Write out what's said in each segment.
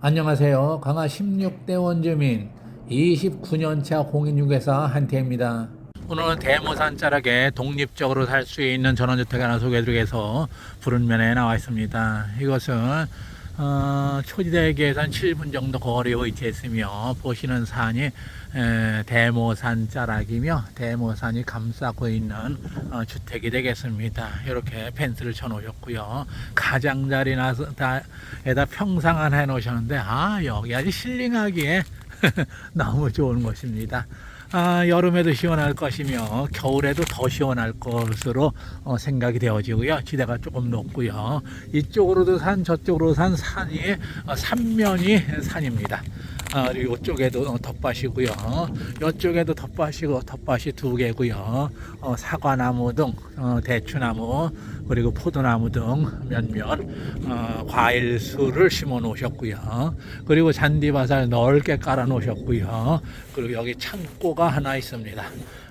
안녕하세요. 강화 16대 원주민 29년차 공인중개사 한태입니다. 오늘은 대모산 자락에 독립적으로 살 수 있는 전원주택 하나 소개해드리기 위해서 부른면에 나와 있습니다. 이것은 어, 초지대에게서 한 7분 정도 거리에 위치해 있으며 보시는 산이 에, 대모산 자락이며 대모산이 감싸고 있는 어, 주택이 되겠습니다. 이렇게 펜스를 쳐놓으셨고요. 가장자리 나서 다 에다 평상 안 해놓으셨는데 아 여기 아주 힐링하기에 너무 좋은 곳입니다. 아, 여름에도 시원할 것이며 겨울에도 더 시원할 것으로 어, 생각이 되어지고요. 지대가 조금 높고요. 이쪽으로도 산 저쪽으로 산 산이 어, 삼면이 산입니다. 아, 이쪽에도 어, 텃밭이고요. 이쪽에도 텃밭이고 텃밭이 두 개고요. 어, 사과나무 등 어, 대추나무 그리고 포도나무 등 몇몇 어, 과일수를 심어 놓으셨고요. 그리고 잔디바살 넓게 깔아 놓으셨고요. 그리고 여기 창고가 하나 있습니다.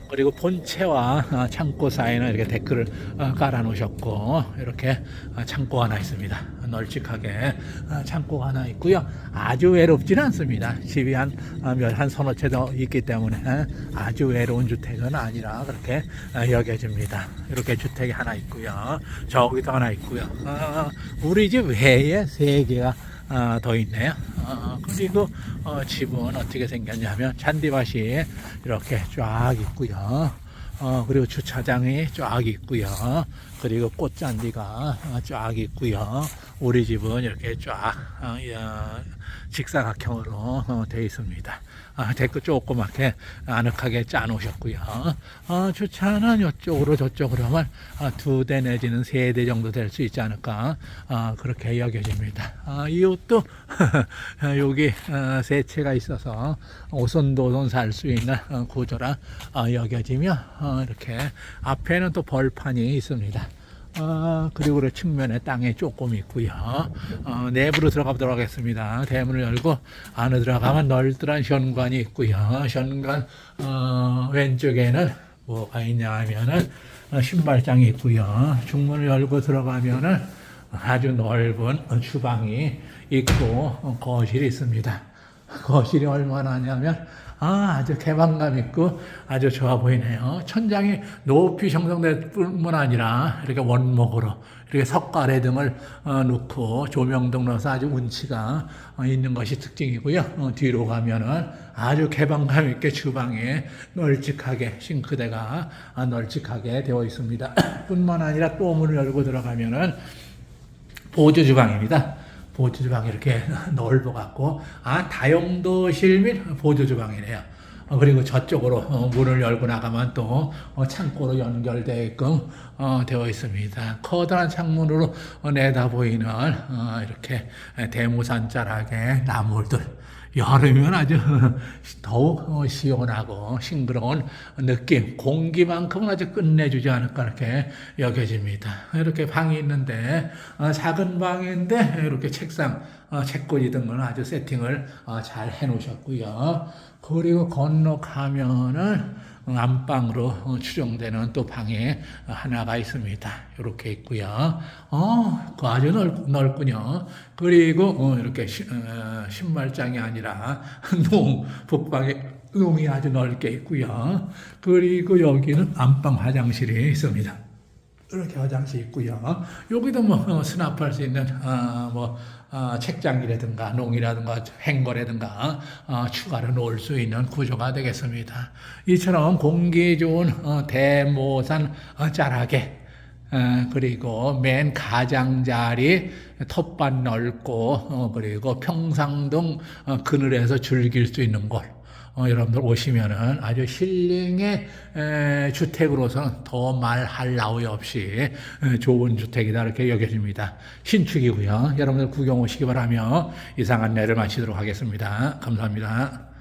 그리고 본체와 어, 창고 사이는 이렇게 댓글을 어, 깔아 놓으셨고 이렇게 어, 창고 하나 있습니다. 널찍하게 어, 창고가 하나 있고요. 아주 외롭지는 않습니다. 집이 한, 한 서너 채 더 있기 때문에 아주 외로운 주택은 아니라 그렇게 어, 여겨집니다. 이렇게 주택이 하나 있고요. 저기도 하나 있고요. 어, 우리 집 외에 세 개가 아, 더 있네요. 어, 그리고 어, 집은 어떻게 생겼냐면 잔디밭이 이렇게 쫙 있고요. 어, 그리고 주차장이 쫙 있고요. 그리고 꽃잔디가 어, 쫙 있고요. 우리 집은 이렇게 쫙 어, 어, 직사각형으로 어, 되어 있습니다. 아, 데크 조그맣게 아늑하게 짜놓으셨고요. 어, 주차는 이쪽으로 저쪽으로 하면 아, 두대 내지는 세 대 정도 될 수 있지 않을까 아, 그렇게 여겨집니다. 아, 이 옷도 여기 어, 세 채가 있어서 오손도손 살 수 있는 어, 구조라 어, 여겨지며 어, 이렇게 앞에는 또 벌판이 있습니다. 아, 그리고 그 측면에 땅에 조금 있고요. 어, 내부로 들어가 보도록 하겠습니다. 대문을 열고 안에 들어가면 널널한 현관이 있고요. 현관 어, 왼쪽에는 뭐가 있냐 하면은 어, 신발장이 있고요. 중문을 열고 들어가면은 아주 넓은 주방이 있고 어, 거실이 있습니다. 거실이 얼마나 하냐면 아, 아주 개방감 있고 아주 좋아 보이네요. 천장이 높이 형성될 뿐만 아니라 이렇게 원목으로 이렇게 석가래 등을 어, 놓고 조명 등 넣어서 아주 운치가 어, 있는 것이 특징이고요. 어, 뒤로 가면은 아주 개방감 있게 주방에 널찍하게 싱크대가 아, 널찍하게 되어 있습니다. 뿐만 아니라 또 문을 열고 들어가면은 보조 주방입니다. 보조 주방이 이렇게 넓어 갖고 아 다용도실 및 보조 주방이네요. 어, 그리고 저쪽으로 어, 문을 열고 나가면 또 어, 창고로 연결되게끔 어, 되어 있습니다. 커다란 창문으로 어, 내다 보이는 어, 이렇게 대모산 자락의 나무들 여름이면 아주 더욱 어, 시원하고 싱그러운 느낌, 공기만큼은 아주 끝내주지 않을까 이렇게 여겨집니다. 이렇게 방이 있는데 어, 작은 방인데 이렇게 책상, 어, 책꽂이 등은 아주 세팅을 어, 잘 해놓으셨고요. 그리고 건 너가면은 안방으로 어, 추정되는 또 방이 하나가 있습니다. 이렇게 있고요. 어, 그 아주 넓, 넓군요. 그리고 어, 이렇게 시, 어, 신발장이 아니라 농, 북방에 농이 아주 넓게 있고요. 그리고 여기는 안방 화장실이 있습니다. 이렇게 화장실 있고요. 여기도 뭐 어, 수납할 수 있는 어, 뭐 어, 책장이라든가 농이라든가 행거라든가 어, 추가로 놓을 수 있는 구조가 되겠습니다. 이처럼 공기 좋은 어, 대모산 어, 자락에 어, 그리고 맨 가장자리 텃밭 넓고 어, 그리고 평상등 어, 그늘에서 즐길 수 있는 곳. 어, 여러분들 오시면은 아주 힐링의 에, 주택으로서는 더 말할 나위 없이 에, 좋은 주택이다 이렇게 여겨집니다. 신축이고요. 여러분들 구경 오시기 바라며 이상 안내를 마치도록 하겠습니다. 감사합니다.